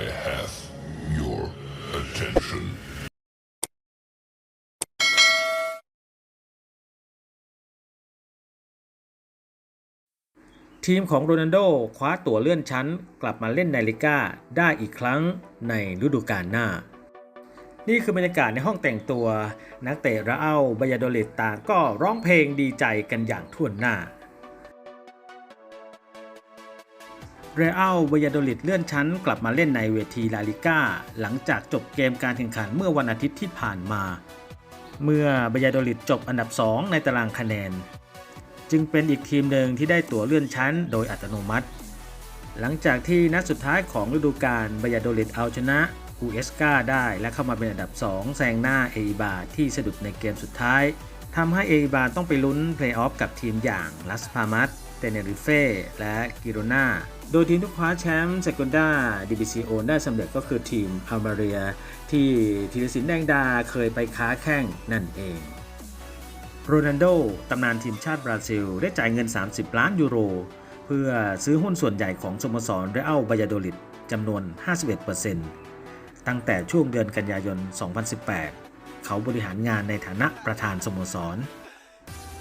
I have your attention. ทีมของโรนัลโดคว้าตั๋วเลื่อนชั้น กลับมาเล่นในลิก้าได้อีกครั้งในฤดูกาลหน้า นี่คือบรรยากาศในห้องแต่งตัว นักเตะระเอาบายาโดลิตต่างก็ร้องเพลงดีใจกันอย่างท่วนหน้า เรอัลวายาโดลิดเลื่อนชั้นกลับมาเล่นในเวทีลาลิก้าหลังจากจบเกมการแข่งขันเมื่อวันอาทิตย์ที่ผ่านมา เมื่อบายาโดลิดจบอันดับ 2 ในตารางคะแนน จึงเป็นอีกทีมหนึ่งที่ได้ตั๋วเลื่อนชั้นโดยอัตโนมัติ หลังจากที่นัดสุดท้ายของฤดูกาลบายาโดลิดเอาชนะอูเอสกาได้และเข้ามาเป็นอันดับ 2 แซงหน้าเออิบาที่สะดุดในเกมสุดท้ายทำให้เออิบาต้องไปลุ้นเพลย์ออฟกับทีมอย่างลัสพามัสเตเนริเฟ่และกิโรนา โดยทีมที่คว้าแชมป์เซก o นดาดิบิซิโอได้สำเร็จก็คือทีมอัลมาเรีย ที่ธีรศิลป์แดงดาเคยไปค้าแข่งนั่นเองโรนัลโดตำนานทีมชาติบราซิล ได้จ่ายเงิน 30 ล้านยูโร เพื่อซื้อหุ้นส่วนใหญ่ของสโมสรเรอัลบายาโดลิดจำนวน 51%ตั้งแต่ช่วงเดือนกันยายน 2018 เขาบริหารงานในฐานะประธานสโมสร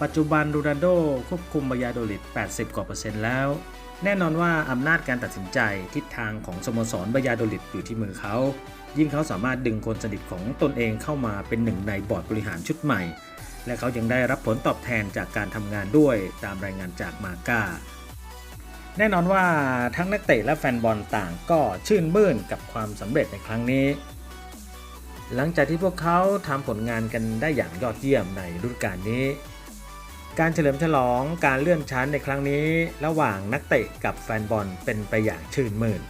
ปัจจุบันโรนัลโดควบคุมบายาโดลิด80 กว่าเปอร์เซ็นต์แล้ว แน่นอนว่าอำนาจการตัดสินใจทิศทางของสโมสรบายาโดลิดอยู่ที่มือเขา ยิ่งเขาสามารถดึงคนสนิทของตนเองเข้ามาเป็นหนึ่งในบอร์ดบริหารชุดใหม่ และเขายังได้รับผลตอบแทนจากการทำงานด้วยตามรายงานจากมาก้า แน่นอนว่าทั้งนักเตะและแฟนบอลต่างก็ชื่นมื่นกับความสำเร็จในครั้งนี้ หลังจากที่พวกเขาทำผลงานกันได้อย่างยอดเยี่ยมในฤดูกาลนี้ การเฉลิมฉลองการเลื่อนชั้นในครั้งนี้ ระหว่างนักเตะกับแฟนบอลเป็นไปอย่างชื่นมื่น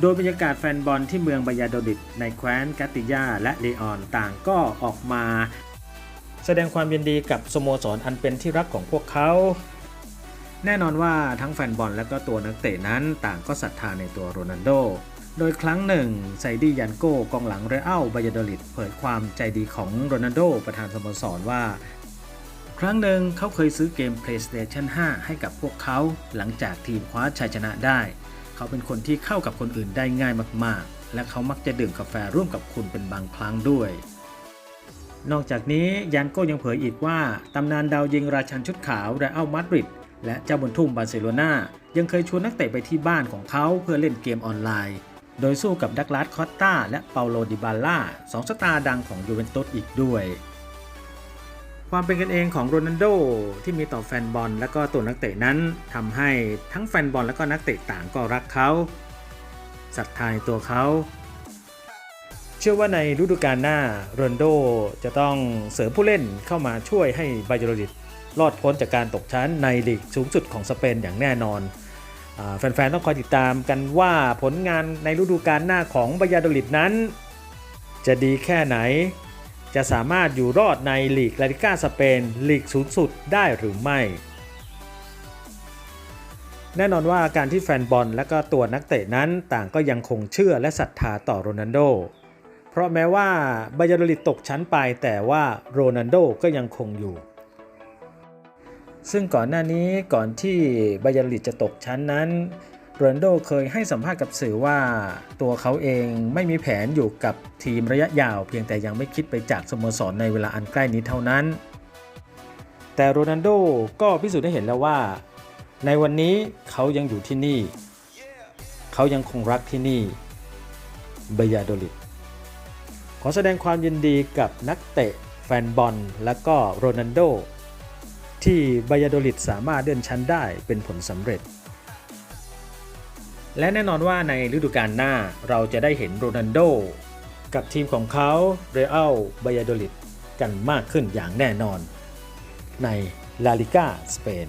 โดยบรรยากาศแฟนบอลที่เมืองบายาโดลิดในแคว้นกาติยาและเลออนต่างก็ออกมา แสดงความยินดีกับสโมสรอันเป็นที่รักของพวกเขา แน่นอนว่าทั้งแฟนบอลและก็ตัวนักเตะนั้นต่างก็ศรัทธาในตัวโรนัลโด โดยครั้งหนึ่งไซดี้ยันโกกองหลังเรอัลบายาดลิดเผยความใจดีของโรนัลโดประธานสโมสรว่า ครั้งหนึ่งเขาเคยซื้อเกม PlayStation 5 ให้กับพวกเขาหลังจากทีมคว้าชัยชนะได้ เขาเป็นคนที่เข้ากับคนอื่นได้ง่ายมากๆ และเขามักจะดื่มกาแฟร่วมกับคุณเป็นบางครั้งด้วยนอกจากนี้ยันโก้ยังเผยอีกว่า ตำนานดาวยิงราชันชุดขาวเรอัลมาดริด และเจ้าบนทุ่มบาร์เซโลนายังเคยชวนนักเตะไปที่บ้านของเขาเพื่อเล่นเกมออนไลน์ โดยสู้กับดักลาสคอตตาและเปาโลดิบาล่าสองสตาร์ดังของยูเวนตุสอีกด้วย ความเป็นกันเองของโรนัลโดที่มีต่อแฟนบอลและก็ตัวนักเตะนั้นทำให้ทั้งแฟนบอลและก็นักเตะต่างก็รักเขาศรัทธาในตัวเขาเชื่อว่าในฤดูกาลหน้าโรนัลโดจะต้องเสริมผู้เล่นเข้ามาช่วยให้บาโยโรดิต รอดพ้นจากการตกชั้นในลีกสูงสุดของสเปนอย่างแน่นอนอแฟนๆ ต้องคอยติดตามกันว่าผลงานในฤดูกาลหน้าของบายาโดลิดนั้น จะดีแค่ไหน จะสามารถอยู่รอดในลีกลาลิก้าสเปนลีกสูงสุดได้หรือไม่ แน่นอนว่าการที่แฟนบอลและก็ตัวนักเตะนั้นต่างก็ยังคงเชื่อและศรัทธาต่อโรนัลโด เพราะแม้ว่าบายาโดลิดตกชั้นไปแต่ว่าโรนัลโดก็ยังคงอยู่ ซึ่งก่อนหน้านี้ก่อนที่บายาลิดจะตกชั้นนั้นโรนัลโดเคยให้สัมภาษณ์กับสื่อว่า ตัวเขาเองไม่มีแผนอยู่กับทีมระยะยาว เพียงแต่ยังไม่คิดไปจากสโมสรในเวลาอันใกล้นี้เท่านั้น แต่โรนัลโดก็พิสูจน์ให้เห็นแล้วว่า ในวันนี้เขายังอยู่ที่นี่ เขายังคงรักที่นี่บยาโดลิดขอแสดงความยินดีกับนักเตะแฟนบอลและก็โรนัลโด ที่บายาโดลิดสามารถเดินชั้นได้เป็นผลสำเร็จ และแน่นอนว่าในฤดูกาลหน้าเราจะได้เห็นโรนัลโดกับทีมของเขาเรอัลบายาโดลิดกันมากขึ้นอย่างแน่นอน ในลาลิก้าสเปน